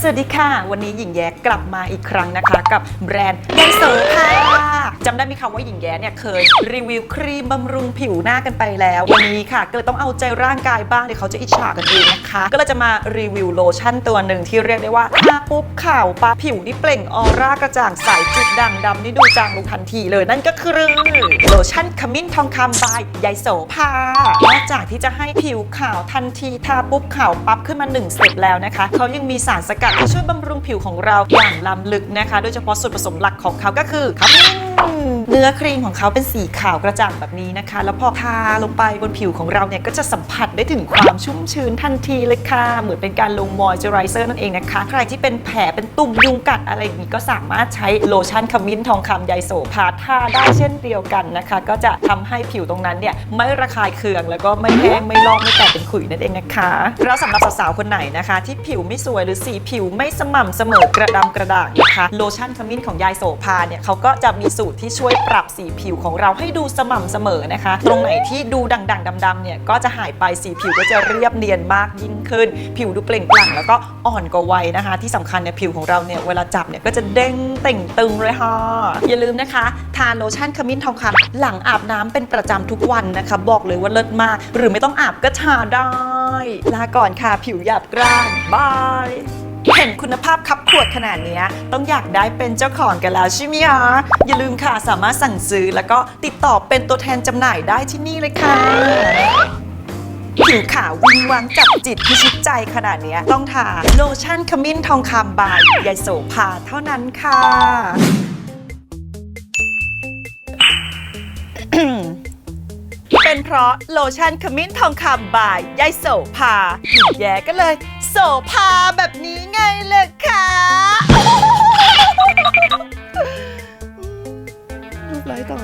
สวัสดีค่ะ วันนี้หญิงแย้กลับมาอีกครั้งนะคะ กับแบรนด์ไดโซค่ะ จำได้ไหมคะว่าหญิงแย้เนี่ยเคยรีวิวครีมบำรุงผิวหน้ากันไปแล้ว วันนี้ค่ะ ก็เลยต้องเอาใจร่างกายบ้างเดี๋ยวเขาจะอิจฉากันเองนะคะ ก็เลยจะมารีวิวโลชั่นตัวหนึ่งที่เรียกได้ว่าทาปุ๊บขาวปะผิวนี่เปล่งออร่ากระจ่างใสจุดด่างดำนี่ดูจางลงทันทีเลยนั่นก็คือโลชั่นขมิ้นทองคำบายยายโสภานอกจากที่จะให้ผิวขาวทันทีทาปุ๊บขาวปั๊บขึ้นมาหนึ่งสเต็ปแล้วนะคะเขายังมีสารสกัดที่ช่วยบำรุงผิวของเราอย่างล้ำลึกนะคะ โดยเฉพาะส่วนผสมหลักของเขาก็คือขมิ้น เนื้อครีมของเขาเป็นสีขาวกระจ่างแบบนี้นะคะ แล้วพอทาลงไปบนผิวของเราเนี่ยก็จะสัมผัสได้ถึงความชุ่มชื้นทันทีเลยค่ะ เหมือนเป็นการลงมอยเจอไรเซอร์นั่นเองนะคะ ใครที่เป็นแผลเป็นตุ่มยุงกัดอะไรอย่างนี้ก็สามารถใช้โลชั่นขมิ้นทองคำไยโสภาทาได้เช่นเดียวกันนะคะ ก็จะทำให้ผิวตรงนั้นเนี่ยไม่ระคายเคืองแล้วก็ไม่แห้งไม่ลอกไม่แตกเป็นขุยนั่นเองนะคะแล้วสำหรับสาวๆคนไหนนะคะ ที่ผิวไม่สวยหรือสีผิวไม่สม่ำเสมอกระดำกระด่างนะคะโลชั่นขมิ้นของยายโสภาเนี่ยเขาก็จะมีสูตรที่ช่วยปรับสีผิวของเราให้ดูสม่ำเสมอนะคะ ตรงไหนที่ดูด่างๆดำๆเนี่ยก็จะหายไปสีผิวก็จะเรียบเนียนมากยิ่งขึ้น ผิวดูเปล่งปลั่งแล้วก็อ่อนกว่าวัยนะคะ ที่สำคัญเนี่ยผิวของเราเนี่ยเวลาจับเนี่ยก็จะเด้งเต่งตึงเลยค่ะ อย่าลืมนะคะทานโลชั่นขมิ้นทองคำหลังอาบน้ำเป็นประจำทุกวันนะคะ บอกเลยว่าเลิศมาก หรือไม่ต้องอาบก็ทาได้ลาก่อนค่ะผิวหยาบกร้านบาย เห็นคุณภาพคับขวดขนาดนี้ต้องอยากได้เป็นเจ้าของกันแล้วใช่ไหมคะอย่าลืมค่ะสามารถสั่งซื้อแล้วก็ติดต่อเป็นตัวแทนจำหน่ายได้ที่นี่เลยค่ะผิวขาววิงวังจับจิตพิชิตใจขนาดนี้ต้องทาโลชั่นขมิ้นทองคำบายยายโสภาเท่านั้นค่ะ เป็นเพราะโลชั่นขมิ้นทองคำบายยายโสภาหญิงแย่ก็เลย โสภาแบบนี้ไงเลยค่ะรูปไลต่อ